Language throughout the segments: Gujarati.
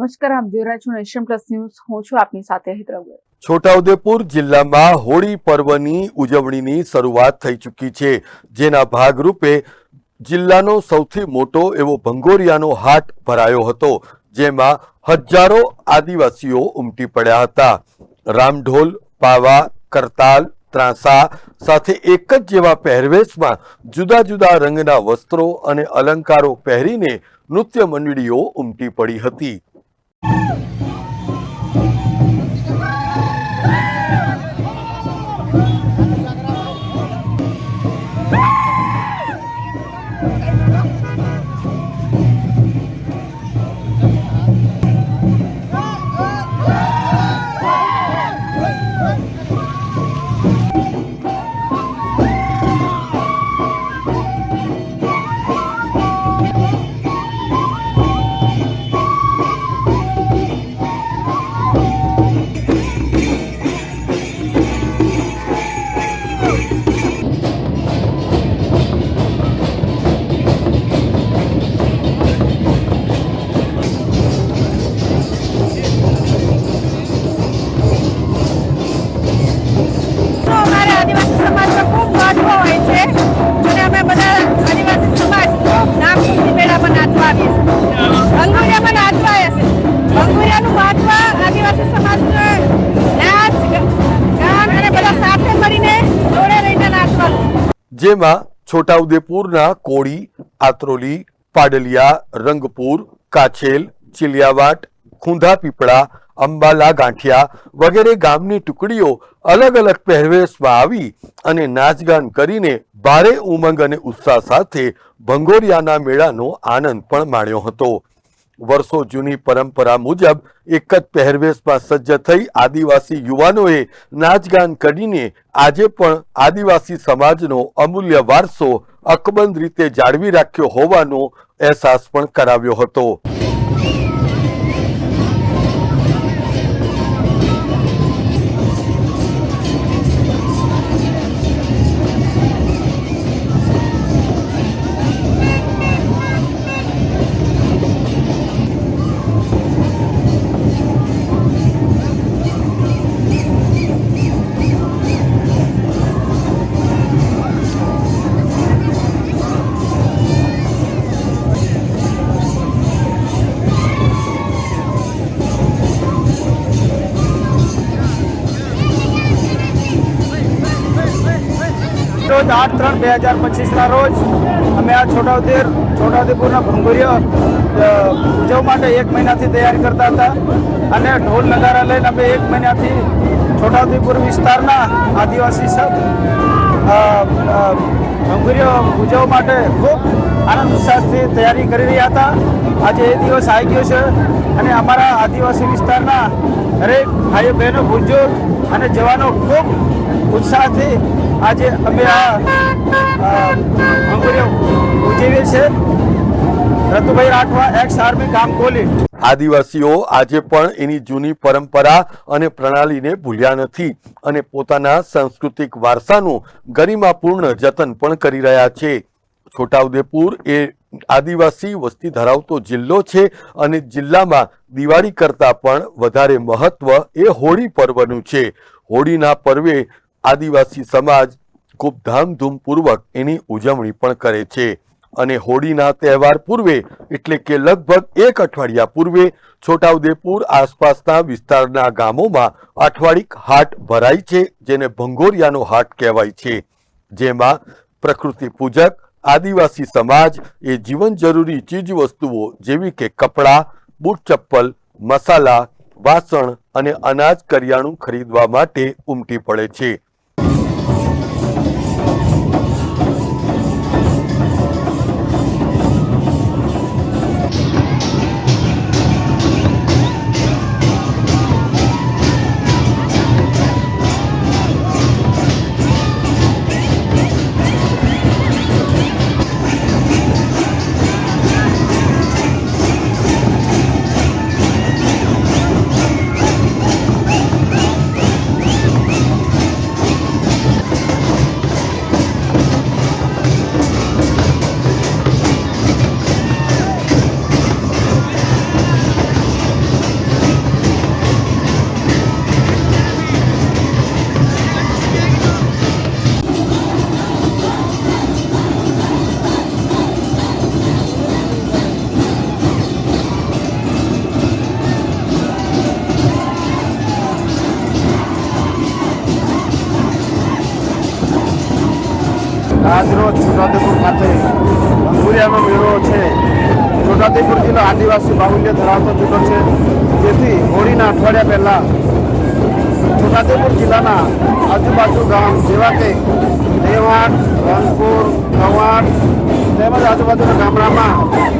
નમસ્કાર, આપ જોઈ રહ્યા છો નેશન પ્લસ ન્યૂઝ. હું છું આપની સાથે ગોયલ. છોટાઉદેપુર જિલ્લામાં હોળી પર્વની ઉજવણીની શરૂઆત થઈ ચૂકી છે, જેના ભાગરૂપે જિલ્લાનો સૌથી મોટો એવો ભંગોરિયાનો હાટ ભરાયો હતો, જેમાં હજારો આદિવાસીઓ ઉમટી પડ્યા હતા. રામઢોલ, પાવા, કરતાલ, ત્રાંસા સાથે એક જ જેવા પહેરવેશમાં જુદા જુદા રંગના વસ્ત્રો અને અલંકારો પહેરીને નૃત્ય મંડળીઓ ઉમટી પડી હતી. Oh! જેમાં છોટાઉદેપુરના કોળી, આત્રોલી, પાડલિયા, રંગપુર, કાછેલ, ચિલિયાવાટ, ખૂંધા પીપળા, અંબાલા ગાંઠિયા વગેરે ગામની ટુકડીઓ અલગ અલગ પહેરવેશમાં આવી અને નાચગાન કરીને ભારે ઉમંગ અને ઉત્સાહ સાથે ભંગોરિયાના મેળાનો આનંદ પણ માણ્યો હતો. વર્ષો જૂની પરંપરા મુજબ એક જ પહેરવેશમાં સજ્જ થઈ આદિવાસી યુવાનોએ નાચગાન કરીને આજે પણ આદિવાસી સમાજનો અમૂલ્ય વારસો અકબંધ રીતે જાળવી રાખ્યો હોવાનો અહેસાસ પણ કરાવ્યો હતો. રોજ આઠ ત્રણ બે હજાર પચીસના રોજ અમે આ છોટાઉદેર છોટાઉદેપુરના ભંગુરિયા ઉજવવા માટે એક મહિનાથી તૈયારી કરતા હતા. અને ઢોલ નગારા લઈને અમે એક મહિનાથી છોટાઉદેપુર વિસ્તારના આદિવાસી સબ ભંગુરિયા ઉજવવા માટે ખૂબ આનંદ ઉત્સાહથી તૈયારી કરી રહ્યા હતા. આજે એ દિવસ આવી ગયો છે અને અમારા આદિવાસી વિસ્તારના દરેક ભાઈઓ બહેનો બુજુર્ગ અને જવાનો ખૂબ ઉત્સાહથી આજે અમે આ ઉજવીએ છીએ. રતુભાઈ રાઠવા એક્સ આર્મી ગામ કોલી. આદિવાસીઓ આજે પણ એની જૂની પરંપરા અને પ્રણાલીને ભૂલ્યા નથી અને પોતાના સાંસ્કૃતિક વારસાનું ગરિમાપૂર્ણ જતન પણ કરી રહ્યા છે. છોટાઉદેપુર એ આદિવાસી વસ્તી ધરાવતો જિલ્લો છે અને જિલ્લામાં દિવાળી કરતાં પણ વધારે મહત્વ એ હોળી પર્વનું છે. હોળીના પર્વે આદિવાસી સમાજ ખૂબ ધામધૂમપૂર્વક એની ઉજવણી પણ કરે છે. અને હોળીના તહેવાર પૂર્વે એટલે કે લગભગ એક અઠવાડિયા પૂર્વે છોટાઉદેપુર આસપાસના વિસ્તારના ગામોમાં અઠવાડિક હાટ ભરાય છે, જેને ભંગોરિયાનો હાટ કહેવાય છે. જેમાં પ્રકૃતિ પૂજક આદિવાસી સમાજ એ જીવન જરૂરી ચીજ વસ્તુઓ જેવી કે કપડાં, બૂટ ચપ્પલ, મસાલા, વાસણ અને અનાજ કરિયાણું ખરીદવા માટે ઉમટી પડે છે. આજરોજ છોટાઉદેપુર ખાતે અંગુરિયાનો મેળો છે. છોટાઉદેપુર જિલ્લો આદિવાસી બાહુલ્ય ધરાવતો જિલ્લો છે. જેથી હોળીના અઠવાડિયા પહેલાં છોટાઉદેપુર જિલ્લાના આજુબાજુ ગામ જેવા કે દેવાડ રંગપુર કવાડ તેમજ આજુબાજુના ગામડામાં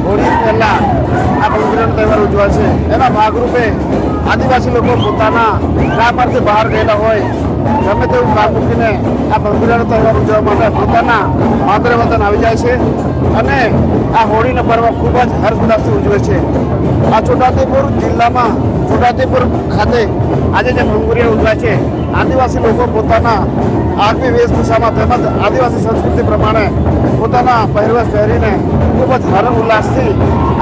હોળી પહેલાં આ ભંગીરાનો તહેવાર ઉજવાય છે. એના ભાગરૂપે આદિવાસી લોકો પોતાના ગામમાંથી બહાર ગયેલા હોય ગમે તેવું કામ મૂકીને આ ભંગીરાનો તહેવાર ઉજવવા માટે પોતાના માતૃ વતન આવી જાય છે અને આ હોળીનો પર્વ ખૂબ જ હર્ષ ઉલ્લાસથી ઉજવે છે. આ છોટાઉદેપુર જિલ્લામાં છોટાઉદેપુર ખાતે આજે જે ભંગુરિયા ઉજવાય છે, આદિવાસી લોકો પોતાના આગવી વેશભૂષામાં તેમજ આદિવાસી સંસ્કૃતિ પ્રમાણે પોતાના પહેરવેશ પહેરીને ખૂબ જ હર્ષ ઉલ્લાસથી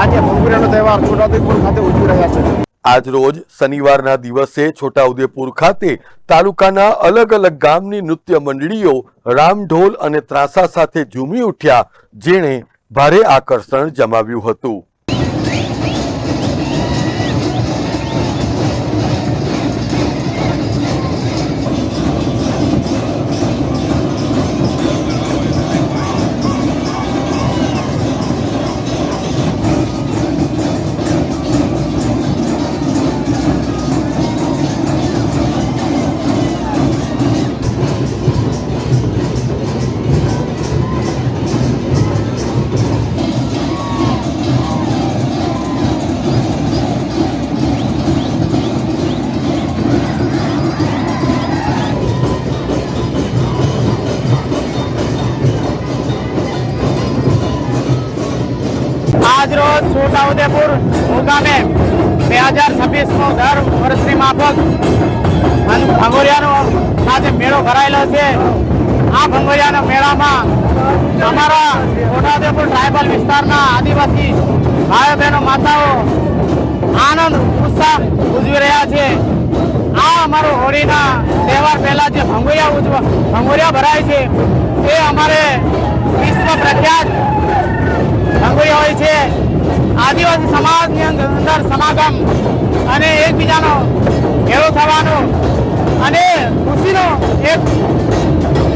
આજે ભંગુરિયાનો તહેવાર છોટાઉદેપુર ખાતે ઉજવી રહ્યા છે. આજ રોજ શનિવારના દિવસે છોટાઉદેપુર ખાતે તાલુકાના અલગ અલગ ગામની નૃત્ય મંડળીઓ રામઢોલ અને ત્રાસા સાથે ઝૂમી ઉઠ્યા, જેણે ભારે આકર્ષણ જમાવ્યું હતું. છોટાઉદેપુર મુકામે બે હજાર છવ્વીસ નો દર વર્ષની માફક ભંગોરિયાનો સાથે મેળો ભરાયેલો છે. આ ભંગોરિયાના મેળામાં અમારા છોટાઉદેપુર ટ્રાયબલ વિસ્તારના આદિવાસી ભાઈઓ બહેનો માતાઓ આનંદ, ઉત્સાહ ઉજવી રહ્યા છે. આ અમારો હોળીના તહેવાર પહેલા જે ભંગોરિયા ઉજવા, ભંગોરિયા ભરાય છે તે અમારે વિશ્વ પ્રખ્યાત ભંગોરિયા હોય છે. આદિવાસી સમાજની અંદર સમાગમ અને એકબીજાનો ભેળો થવાનો અને ખુશીનો એક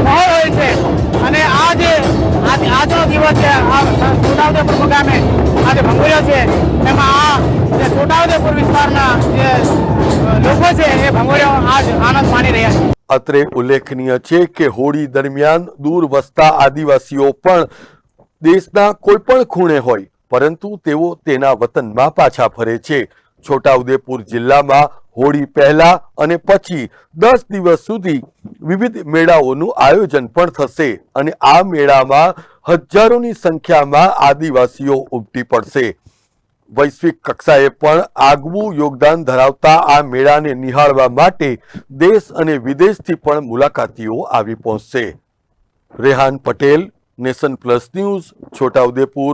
માહોલ હોય છે. અને આ જે આજ- આજનો દિવસ છે, આ છોટાઉદેપુર મુકામે આ જે ભંગોળીઓ છે. એમાં આ જે છોટાઉદેપુર વિસ્તારના જે લોકો છે, એ ભંગોળીઓ આજ આનંદ માણી રહ્યા છે. અત્રે ઉલ્લેખનીય છે કે હોળી દરમિયાન દૂર વસતા આદિવાસીઓ પણ દેશના કોઈ પણ ખૂણે હોય પરંતુ તેઓ તેના વતનમાં પાછા ફરે છે. છોટાઉદેપુર જિલ્લામાં હોળી પહેલા અને પછી દસ દિવસ સુધી વિવિધ મેળાઓનું આયોજન પણ થશે અને આ મેળામાં હજારોની સંખ્યામાં આદિવાસીઓ ઉમટી પડશે. વૈશ્વિક કક્ષાએ પણ આગવું યોગદાન ધરાવતા આ મેળાને નિહાળવા માટે દેશ અને વિદેશથી પણ મુલાકાતીઓ આવી પહોંચશે. Rehan Patel, nation plus news, Chhota Udepur.